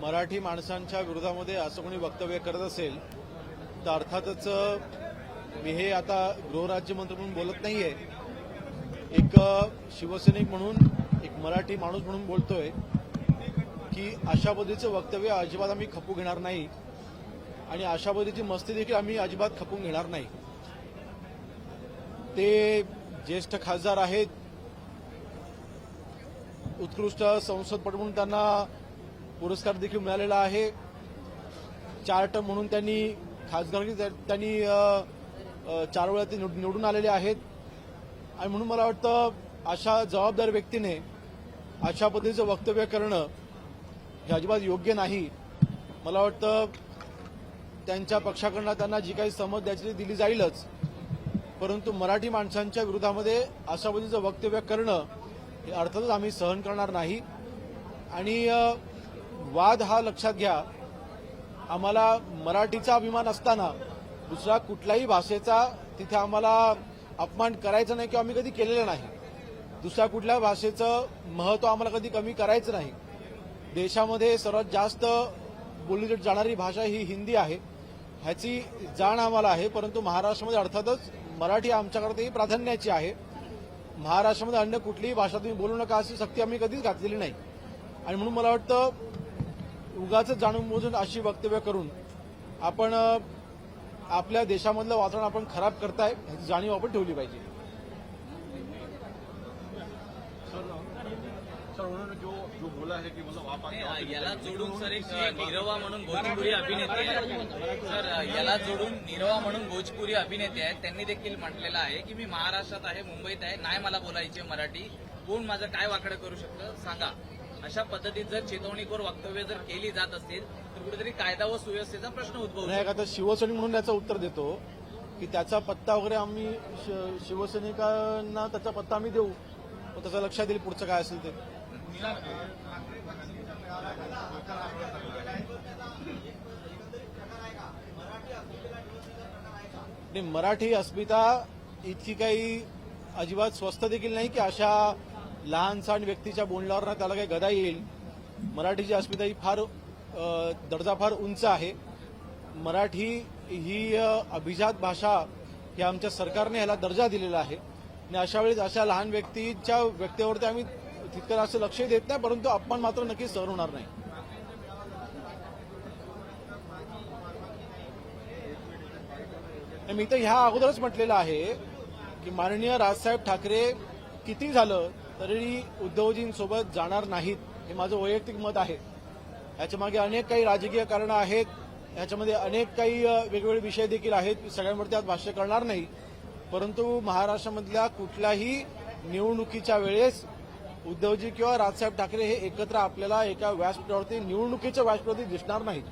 मराठी माणसांच्या विरोधामध्ये असं कोणी वक्तव्य करत असेल तर अर्थातच मी हे आता गृहराज्यमंत्री म्हणून बोलत नाहीये. एक शिवसैनिक म्हणून एक मराठी माणूस म्हणून बोलतोय की अशा पद्धतीचं वक्तव्य अजिबात आम्ही खपू घेणार नाही आणि अशा पद्धतीची मस्ती देखील आम्ही अजिबात खपून घेणार नाही. ते ज्येष्ठ खासदार आहेत उत्कृष्ट संसदपटू म्हणून त्यांना पुरस्कार देखील मिळालेला आहे. चार टर्म म्हणून त्यांनी खासदारकी त्यांनी चार वेळा ते निवड- निवडून आलेले आहेत. आणि म्हणून मला वाटतं अशा जबाबदार व्यक्तीने अशा पद्धतीचं वक्तव्य करणं हे अजिबात योग्य नाही. मला वाटतं त्यांच्या पक्षाकडनं त्यांना जी काही समज द्यायची ती दिली जाईलच. परंतु मराठी माणसांच्या विरोधामध्ये अशा पद्धतीचं वक्तव्य करणं हे अर्थातच आम्ही सहन करणार नाही. आणि वाद हा लक्षात घ्या. आम्हाला मराठीचा अभिमान असताना दुसरा कुठल्याही भाषेचा तिथे आम्हाला अपमान करायचा नाही किंवा आम्ही कधी केलेलं नाही. दुसऱ्या कुठल्या भाषेचं महत्त्व आम्हाला कधी कमी करायचं नाही. देशामध्ये सर्वात जास्त बोलली जाणारी भाषा ही हिंदी आहे. ह्याची जाण आम्हाला आहे परंतु महाराष्ट्रामध्ये अर्थातच मराठी आमच्याकडे प्राधान्याची आहे. महाराष्ट्रामध्ये अन्य कुठलीही भाषा तुम्ही बोलू नका अशी सक्ती आम्ही कधीच घातलेली नाही. आणि म्हणून मला वाटतं उगाच जाणून बुजून अशी वक्तव्य करून आपण आपल्या देशामधलं वातावरण आपण खराब करताय ह्याची जाणीव आपण ठेवली पाहिजे. सर उन्होंने जो जो बोला है कि मतलब आप आके नाही, याला जोडून सर एक नीरवा म्हणून भोजपुरी अभिनेते आहेत. सर याला जोडून नीरवा म्हणून भोजपुरी अभिनेते आहेत. त्यांनी देखील म्हटलेलं आहे की मी महाराष्ट्रात आहे मुंबईत आहे. नाही मला बोलायचे मराठी. कोण माझं काय वाकडं करू शकतं? सांगा. अशा पद्धतीत जर चेतवणीखोर वक्तव्य जर केली जात असतील तर कुठेतरी कायदा व सुव्यवस्थेचा प्रश्न उद्भवतो नाही आता शिवसैनिक म्हणून त्याचं उत्तर देतो की त्याचा पत्ता वगैरे आम्ही श- शिवसैनिकांना त्याचा पत्ता आम्ही देऊ. मग त्याचं लक्षात येईल पुढचं काय असेल ते. आणि मराठी अस्मिता इतकी काही अजिबात स्वस्त देखील नाही की अशा लहानसहान व्यक्तीच्या बोलण्यावर ना त्याला काही गदा येईल. मराठीची अस्मिता ही फार दर्जा फार उंच आहे. मराठी ही अभिजात भाषा ही आमच्या सरकारने ह्याला दर्जा दिलेला आहे. आणि अशा वेळेस अशा लहान व्यक्तीच्या व्यक्तीवरती आम्ही तितकं असं लक्ष देत नाही परंतु अपमान मात्र नक्कीच सहन होणार नाही. मी तर ह्या अगोदरच म्हटलेलं आहे की माननीय राजसाहेब ठाकरे किती झालं? तरी उद्धवजींसोबत जाणार नाहीत हे माझं वैयक्तिक मत आहे. याच्यामागे अनेक काही राजकीय कारणं आहेत. याच्यामध्ये अनेक काही वेगवेगळे विषय देखील आहेत. मी सगळ्यांवरती आज भाष्य करणार नाही. परंतु महाराष्ट्रामधल्या कुठल्याही निवडणुकीच्या वेळेस उद्धवजी किंवा राजसाहेब ठाकरे हे एकत्र आपल्याला एका व्यासपीठावरती निवडणुकीच्या व्यासपीठावरती दिसणार नाहीत.